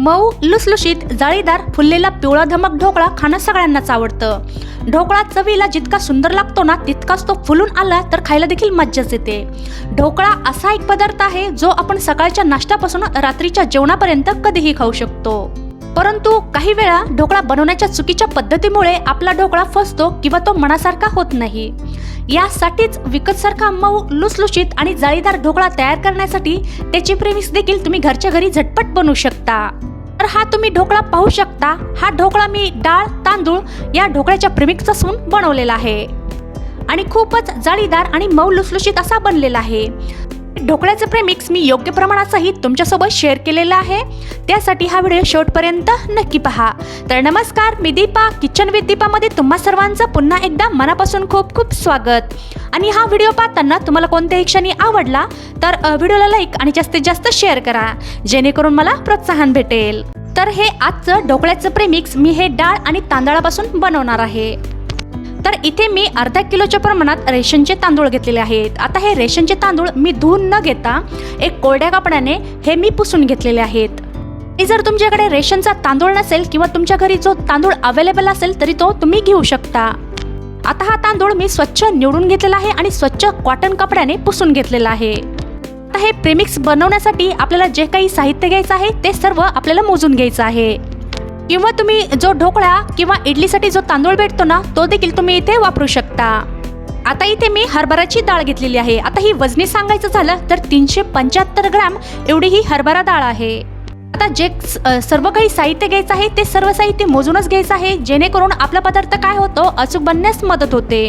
मऊ लुसलुशीत जाळीदार फुललेला पिवळा धमक ढोकळा खाणं सगळ्यांनाच आवडतं. ढोकळा चवीला जितका सुंदर लागतो ना तितकाच तो फुलून आला तर खायला देखील मज्जाच येते. ढोकळा असा एक पदार्थ आहे जो आपण सकाळच्या नाश्त्यापासून रात्रीच्या जेवणापर्यंत कधीही खाऊ शकतो. परंतु काही वेळा ढोकळा बनवण्याच्या चुकीच्या पद्धतीमुळे आपला ढोकळा फसतो किंवा तो मनासारखा होत नाही. यासाठीच विकतसारखा मऊ लुसलुशीत आणि जाळीदार ढोकळा तयार करण्यासाठी त्याची प्रेमिक्स देखील तुम्ही घरच्या घरी झटपट बनवू शकता. तर हा तुम्ही ढोकळा पाहू शकता. हा ढोकळा मी डाळ तांदूळ या ढोकळ्याच्या प्रेमिक्स बनवलेला आहे. आणि खूपच जाळीदार आणि मऊ लुसलुशीत असा बनलेला आहे. ढोकळ्याचं प्रेमिक्स मी योग्य प्रमाणासहित तुमच्यासोबत शेअर केलेला आहे. त्यासाठी हा व्हिडिओ शेवटपर्यंत नक्की पहा. तर नमस्कार मी दीपा किचन विथ दीपामध्ये तुम्हा सर्वांचं पुन्हा एकदा मनापासून खूप खूप स्वागत. आणि हा व्हिडिओ पाहताना तुम्हाला कोणत्याही क्षणी आवडला तर व्हिडिओला लाईक आणि जास्तीत जास्त शेअर करा जेणेकरून मला प्रोत्साहन भेटेल. तर हे आजचं ढोकळ्याचं प्रेमिक्स मी हे डाळ आणि तांदळापासून बनवणार आहे. तर इथे मी अर्धा किलोच्या प्रमाणात रेशनचे तांदूळ घेतलेले आहेत. आता हे रेशनचे तांदूळ मी धुवून न घेता एक कोरड्या कापडाने हे मी पुसून घेतलेले आहेत. जर तुमच्याकडे रेशनचा तांदूळ नसेल किंवा तुमच्या घरी जो तांदूळ अवेलेबल असेल तरी तो तुम्ही घेऊ शकता. आता हा तांदूळ मी स्वच्छ निवडून घेतलेला आहे आणि स्वच्छ कॉटन कपड्याने पुसून घेतलेला आहे. आता हे प्रेमिक्स बनवण्यासाठी आपल्याला जे काही साहित्य घ्यायचं आहे ते सर्व आपल्याला मोजून घ्यायचं आहे. किंवा तुम्ही जो ढोकळा किंवा इडलीसाठी जो तांदूळ भेटतो ना तो देखील तुम्ही इथे वापरू शकता. आता इथे मी हरभराची डाळ घेतलेली आहे. आता ही वजनी सांगायचं झालं तर तीनशे पंच्याहत्तर ग्रॅम एवढी ही हरभरा डाळ आहे. आता जे सर्व काही साहित्य घ्यायचं आहे ते सर्व साहित्य मोजूनच घ्यायचं आहे. जेणेकरून आपला पदार्थ काय होतो अचूक बनण्यास मदत होते.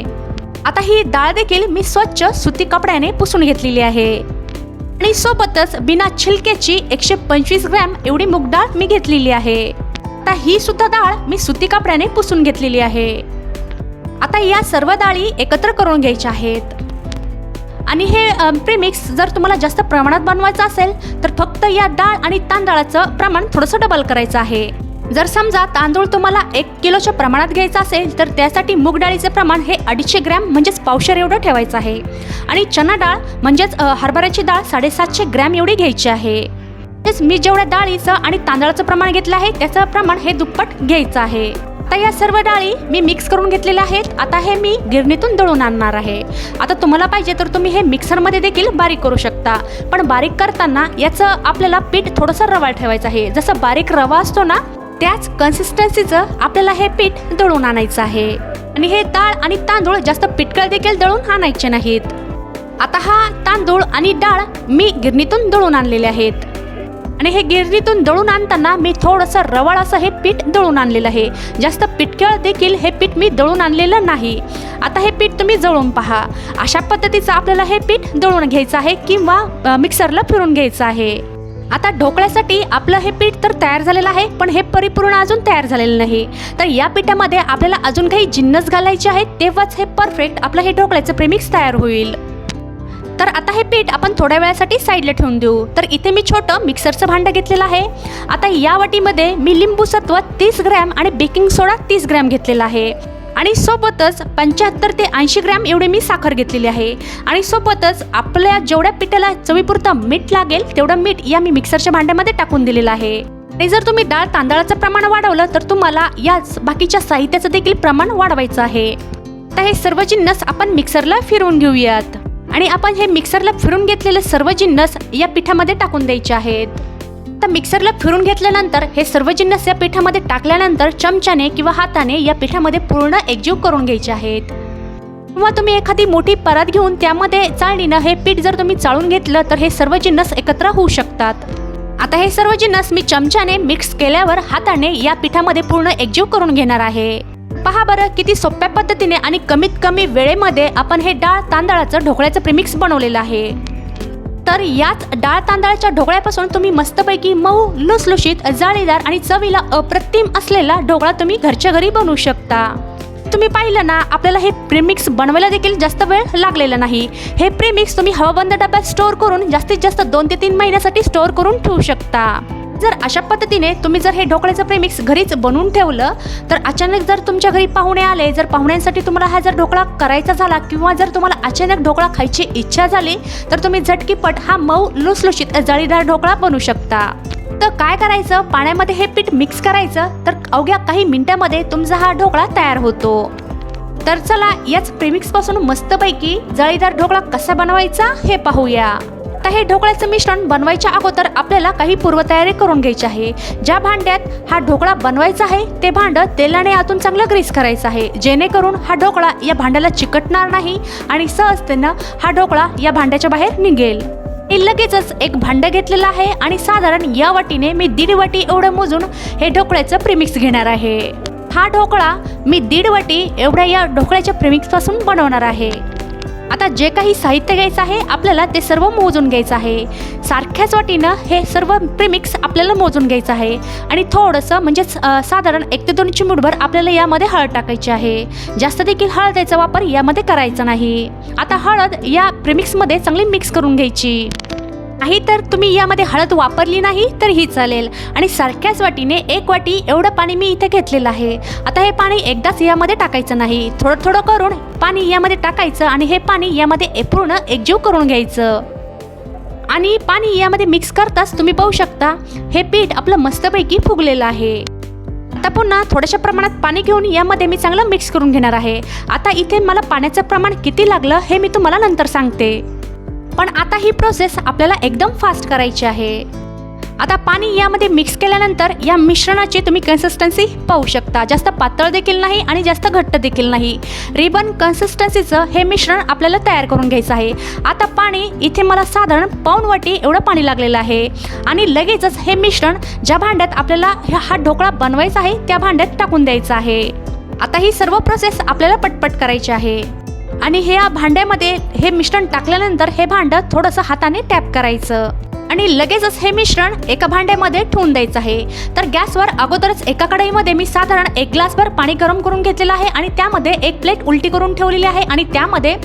आता ही डाळ देखील मी स्वच्छ सुती कपड्याने पुसून घेतलेली आहे. आणि सोबतच बिना छिलक्याची एकशे पंचवीस ग्रॅम एवढी मूग डाळ मी घेतलेली आहे. आता ही सुद्धा डाळ मी सुती कपड्याने पुसून घेतलेली आहे. आता या सर्व डाळी एकत्र करून घ्यायच्या आहेत. आणि हे प्रेमिक्स जर तुम्हाला जास्त प्रमाणात बनवायचं असेल तर फक्त या डाळ आणि तांदळाचं प्रमाण थोडंसं डबल करायचं आहे. जर समजा तांदूळ तुम्हाला एक किलोच्या प्रमाणात घ्यायचं असेल तर त्यासाठी मूग डाळीचे प्रमाण हे अडीचशे ग्रॅम म्हणजेच पावशेर एवढं ठेवायचं आहे. आणि चना डाळ म्हणजेच हरभऱ्याची डाळ साडेसातशे ग्रॅम एवढी घ्यायची आहे. तेच मी जेवढ्या डाळीचं आणि तांदळाचं प्रमाण घेतलं आहे त्याचं प्रमाण हे दुप्पट घ्यायचं आहे. आता या सर्व डाळी मी मिक्स करून घेतलेल्या आहेत. आता हे मी गिरणीतून दळून आणणार आहे. आता तुम्हाला पाहिजे तर तुम्ही हे मिक्सरमध्ये देखील बारीक करू शकता. पण बारीक करताना याचं आपल्याला पीठ थोडंसं रवा ठेवायचं आहे. जसं बारीक रवा असतो ना त्याच कन्सिस्टन्सीचं आपल्याला हे पीठ दळून आणायचं आहे. आणि हे डाळ आणि तांदूळ जास्त पिटकळ देखील दळून आणायचे नाहीत. आता हा तांदूळ आणि डाळ मी गिरणीतून दळून आणलेले आहेत. आणि हे गिरणीतून दळून आणताना मी थोडंसं रवाळ असं हे पीठ दळून आणलेलं आहे. जास्त पिटकेळ देखील हे पीठ मी दळून आणलेलं नाही. आता हे पीठ तुम्ही जळून पहा. अशा पद्धतीचं आपल्याला हे पीठ दळून घ्यायचं आहे किंवा मिक्सरला फिरून घ्यायचं आहे. आता ढोकळ्यासाठी आपलं हे पीठ तर तयार झालेलं आहे पण हे परिपूर्ण अजून तयार झालेलं नाही. तर या पिठामध्ये आपल्याला अजून काही जिन्नस घालायचे आहेत तेव्हाच हे परफेक्ट आपलं हे ढोकळ्याचं प्रेमिक्स तयार होईल. तर आता हे पीठ आपण थोड्या वेळासाठी साईडला ठेवून देऊ. तर इथे मी छोटं मिक्सरचं भांडं घेतलेलं आहे. आता या वाटीमध्ये मी लिंबू सत्व तीस ग्रॅम आणि बेकिंग सोडा तीस ग्रॅम घेतलेला आहे. आणि सोबतच पंच्याहत्तर ते ऐंशी ग्रॅम एवढी मी साखर घेतलेली आहे. आणि सोबतच आपल्या जेवढ्या पिठाला चवीपुरतं मीठ लागेल तेवढं मीठ या मी मिक्सरच्या भांड्यामध्ये टाकून दिलेलं आहे. आणि जर तुम्ही डाळ तांदळाचं प्रमाण वाढवलं तर तुम्हाला याच बाकीच्या साहित्याचं देखील प्रमाण वाढवायचं आहे. तर हे सर्व जिन्नस आपण मिक्सरला फिरवून घेऊयात. आणि आपण हे मिक्सरला फिरून घेतलेले सर्व जिन्नस या पिठामध्ये टाकून द्यायचे आहेत. आता मिक्सरला फिरून घेतल्यानंतर हे सर्व जिन्नस या पिठामध्ये टाकल्यानंतर चमच्याने किंवा हाताने या पिठामध्ये पूर्ण एकजीव करून घ्यायचे आहेत. किंवा तुम्ही एखादी मोठी परात घेऊन त्यामध्ये चाळणीनं हे पीठ जर तुम्ही चाळून घेतलं तर हे सर्व जिन्नस एकत्र होऊ शकतात. आता हे सर्व जिन्नस मी चमच्याने मिक्स केल्यावर हाताने या पिठामध्ये पूर्ण एकजीव करून घेणार आहे. पहा बरं किती सोप्या पद्धतीने आणि कमीत कमी वेळेमध्ये आपण हे डाळ तांदळाचं ढोकळ्याचं प्रिमिक्स बनवलेलं आहे. तर याच डाळ तांदळाच्या ढोकळ्यापासून तुम्ही मस्तपैकी मऊ लुसलुशीत जाळीदार आणि चवीला अप्रतिम असलेला ढोकळा तुम्ही घरच्या घरी बनवू शकता. तुम्ही पाहिलं ना आपल्याला हे प्रेमिक्स बनवायला देखील जास्त वेळ लागलेला नाही. हे प्रेमिक्स तुम्ही हवाबंद डब्यात स्टोअर करून जास्तीत जास्त दोन ते तीन महिन्यासाठी स्टोअर करून ठेवू शकता. जर अशा पद्धतीने तुम्ही जर हे ढोकळ्याचं प्रेमिक्स घरीच बनवून ठेवलं तर अचानक जर तुमच्या घरी पाहुणे आले जर पाहुण्यांसाठी तुम्हाला हा जर ढोकळा करायचा झाला किंवा जर तुम्हाला अचानक ढोकळा खायची इच्छा झाली तर तुम्ही झटकीपट हा मऊ लुसलुशीत जाळीदार ढोकळा बनवू शकता. तर काय करायचं? पाण्यामध्ये हे पीठ मिक्स करायचं तर अवघ्या काही मिनिटामध्ये तुमचा हा ढोकळा तयार होतो. तर चला याच प्रेमिक्सपासून मस्तपैकी जळीदार ढोकळा कसा बनवायचा हे पाहूया. आता हे ढोकळ्याचं मिश्रण बनवायच्या अगोदर आपल्याला काही पूर्वतयारी करून घ्यायची आहे. ज्या भांड्यात हा ढोकळा बनवायचा आहे ते भांडं तेलाने आतून चांगलं ग्रीस करायचं आहे. जेणेकरून हा ढोकळा या भांड्याला चिकटणार नाही आणि सहजतेनं हा ढोकळा या भांड्याच्या बाहेर निघेल. मी लगेचच एक भांडं घेतलेलं आहे आणि साधारण या वाटीने मी दीड वाटी एवढं मोजून हे ढोकळ्याचं प्रिमिक्स घेणार आहे. हा ढोकळा मी दीड वाटी एवढ्या या ढोकळ्याच्या प्रिमिक्सपासून बनवणार आहे. आता जे काही साहित्य घ्यायचं आहे आपल्याला ते सर्व मोजून घ्यायचं आहे. सारख्याच वाटीनं हे सर्व प्रिमिक्स आपल्याला मोजून घ्यायचं आहे. आणि थोडंसं म्हणजे साधारण एक ते दोन चिमूटभर आपल्याला यामध्ये हळद टाकायची आहे. जास्त देखील हळदीचा वापर यामध्ये करायचा नाही. आता हळद या प्रिमिक्समध्ये चांगली मिक्स करून घ्यायची. नाही तर तुम्ही यामध्ये हळद वापरली नाही तर ही चालेल. आणि सारख्याच वाटीने एक वाटी एवढं पाणी मी इथे घेतलेलं आहे. आता हे पाणी एकदाच यामध्ये टाकायचं नाही. थोडं थोडं करून पाणी यामध्ये टाकायचं आणि हे पाणी यामध्ये पूर्ण एकजीव करून घ्यायचं. आणि पाणी यामध्ये मिक्स करताच तुम्ही पाहू शकता हे पीठ आपलं मस्तपैकी फुगलेलं आहे. आता पुन्हा थोड्याशा प्रमाणात पाणी घेऊन यामध्ये मी चांगलं मिक्स करून घेणार आहे. आता इथे मला पाण्याचं प्रमाण किती लागलं हे मी तुम्हाला नंतर सांगते. पण आता ही प्रोसेस आपल्याला एकदम फास्ट करायची आहे. आता पाणी यामध्ये मिक्स केल्यानंतर या मिश्रणाची तुम्ही कन्सिस्टन्सी पाहू शकता. जास्त पातळ देखील नाही आणि जास्त घट्ट देखील नाही. रिबन कन्सिस्टन्सीचं हे मिश्रण आपल्याला तयार करून घ्यायचं आहे. आता पाणी इथे मला साधारण पाऊण वाटी एवढं पाणी लागलेलं आहे. आणि लगेचच हे मिश्रण ज्या भांड्यात आपल्याला हा- हा ढोकळा बनवायचा आहे त्या भांड्यात टाकून द्यायचं आहे. आता ही सर्व प्रोसेस आपल्याला पटपट करायची आहे. आणि हे या भांड्यामध्ये हे मिश्रण टाकल्यानंतर हे भांडं थोडंसं हाताने टॅप करायचं. आणि लगेचच हे मिश्रण एका भांड्यामध्ये ठेवून द्यायचं आहे. तर गॅसवर अगोदरच एका कढईमध्ये मी साधारण एक ग्लासभर पाणी गरम करून घेतलेलं आहे आणि त्यामध्ये एक प्लेट उलटी करून ठेवलेली आहे आणि त्यामध्ये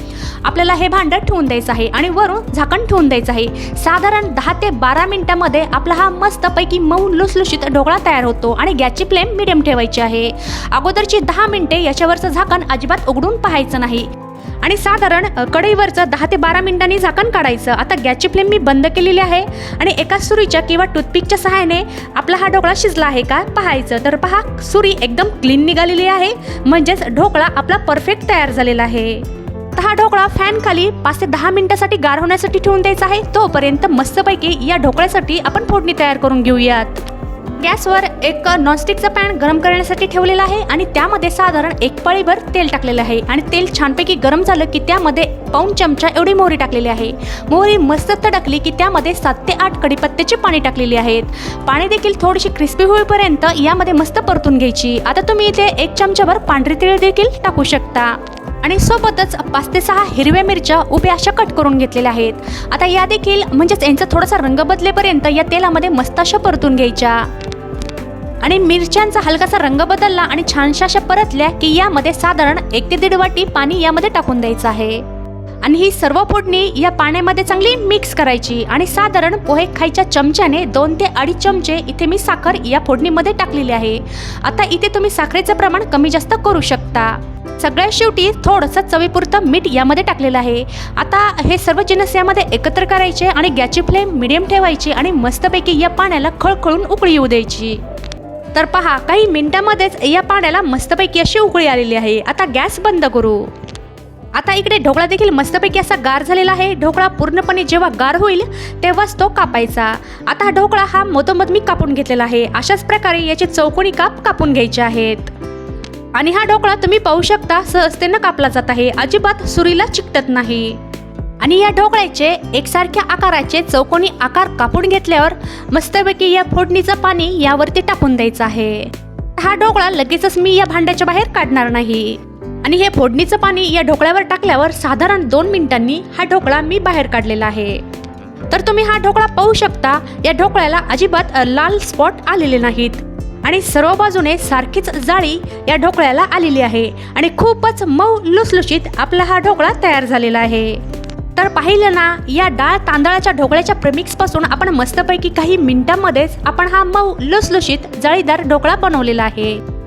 आपल्याला हे भांडं ठेवून द्यायचं आहे आणि वरून झाकण ठेवून द्यायचं आहे. साधारण दहा ते बारा मिनिटामध्ये आपला हा मस्तपैकी मऊ लुसलुशीत ढोकळा तयार होतो आणि गॅसची फ्लेम मिडियम ठेवायची आहे. अगोदरची दहा मिनिटे याच्यावरचं झाकण अजिबात उघडून पाहायचं नाही. आणि साधारण कढईवरचं दहा ते बारा मिनिटांनी झाकण काढायचं. आता गॅसची फ्लेम मी बंद केलेली आहे आणि एका सुरीच्या किंवा टूथपिकच्या सहाय्याने आपला हा ढोकळा शिजला आहे का पाहायचं. तर पहा सुरी एकदम क्लीन निघालेली आहे. म्हणजेच ढोकळा आपला परफेक्ट तयार झालेला आहे. तर हा ढोकळा फॅन खाली पाच ते दहा मिनिटासाठी गार होण्यासाठी ठेवून द्यायचा आहे. तोपर्यंत मस्तपैकी या ढोकळ्यासाठी आपण फोडणी तयार करून घेऊयात. गॅसवर एक नॉनस्टिकचा पॅन गरम करण्यासाठी ठेवलेला आहे आणि त्यामध्ये साधारण एक पळीभर तेल टाकलेलं आहे. आणि तेल छानपैकी गरम झालं की त्यामध्ये पाऊण चमचा एवढी मोहरी टाकलेली आहे. मोहरी मस्त तडकली की त्यामध्ये सात ते आठ कडीपत्त्याची पाणी टाकलेली आहेत. पाणी देखील थोडीशी क्रिस्पी होईपर्यंत यामध्ये मस्त परतून घ्यायची. आता तुम्ही इथे एक चमचाभर पांढरी तीळ देखील टाकू शकता. आणि सोबतच पाच ते सहा हिरव्या मिरच्या उभ्या अशा कट करून घेतलेल्या आहेत. आता या देखील म्हणजेच यांचा थोडासा रंग बदलेपर्यंत या तेलामध्ये मस्त अशा परतून घ्यायच्या. आणि मिरच्यांचा हलकासा रंग बदलला आणि छानशा अशा परतल्या की यामध्ये साधारण एक ते दीड वाटी पाणी यामध्ये टाकून द्यायचं आहे. आणि ही सर्व फोडणी या पाण्यामध्ये चांगली मिक्स करायची आणि साधारण पोहे खायच्या चमच्याने दोन ते अडीच चमचे इथे मी साखर या फोडणीमध्ये टाकलेली आहे. आता इथे तुम्ही साखरेचं प्रमाण कमी जास्त करू शकता. सगळ्यात शेवटी थोडंसं चवीपुरतं मीठ यामध्ये टाकलेलं आहे. आता हे सर्व जिनस यामध्ये एकत्र करायचे आणि गॅसची फ्लेम मिडियम ठेवायची आणि मस्तपैकी या पाण्याला खळखळून उकळी येऊ द्यायची. तर पहा काही मिनिटांमध्येच या पाण्याला मस्तपैकी अशी उकळी आलेली आहे. आता गॅस बंद करू. आता इकडे ढोकळा देखील मस्तपैकी असा गार झालेला आहे. ढोकळा पूर्णपणे जेव्हा गार होईल तेव्हाच तो कापायचा. आता हा ढोकळा हा मधोमध मी कापून घेतलेला आहे. अशाच प्रकारे याचे चौकोनी काप कापून घ्यायचे आहेत. आणि हा ढोकळा तुम्ही पाहू शकता सहजतेनं कापला जात आहे. अजिबात सुरीला चिकटत नाही. आणि या ढोकळ्याचे एकसारख्या आकाराचे चौकोनी आकार कापून घेतल्यावर मस्तपैकी या फोडणीचं पाणी यावरती टाकून द्यायचं आहे. हा ढोकळा लगेचच मी या भांड्याच्या बाहेर काढणार नाही. आणि हे फोडणीचं पाणी या ढोकळ्यावर टाकल्यावर साधारण दोन मिनिटांनी हा ढोकळा मी बाहेर काढलेला आहे. तर तुम्ही हा ढोकळा पाहू शकता या ढोकळ्याला अजिबात लाल स्पॉट आलेले नाहीत. आणि सर्व बाजूने सारखीच जाळी या ढोकळ्याला आलेली आहे. आणि खूपच मऊ लुसलुशीत आपला हा ढोकळा तयार झालेला आहे. तर पाहिलं ना या डाळ तांदळाच्या ढोकळ्याच्या प्रेमिक्सपासून आपण मस्तपैकी काही मिनिटांमध्येच आपण हा मऊ लुसलुशीत जाळीदार ढोकळा बनवलेला आहे.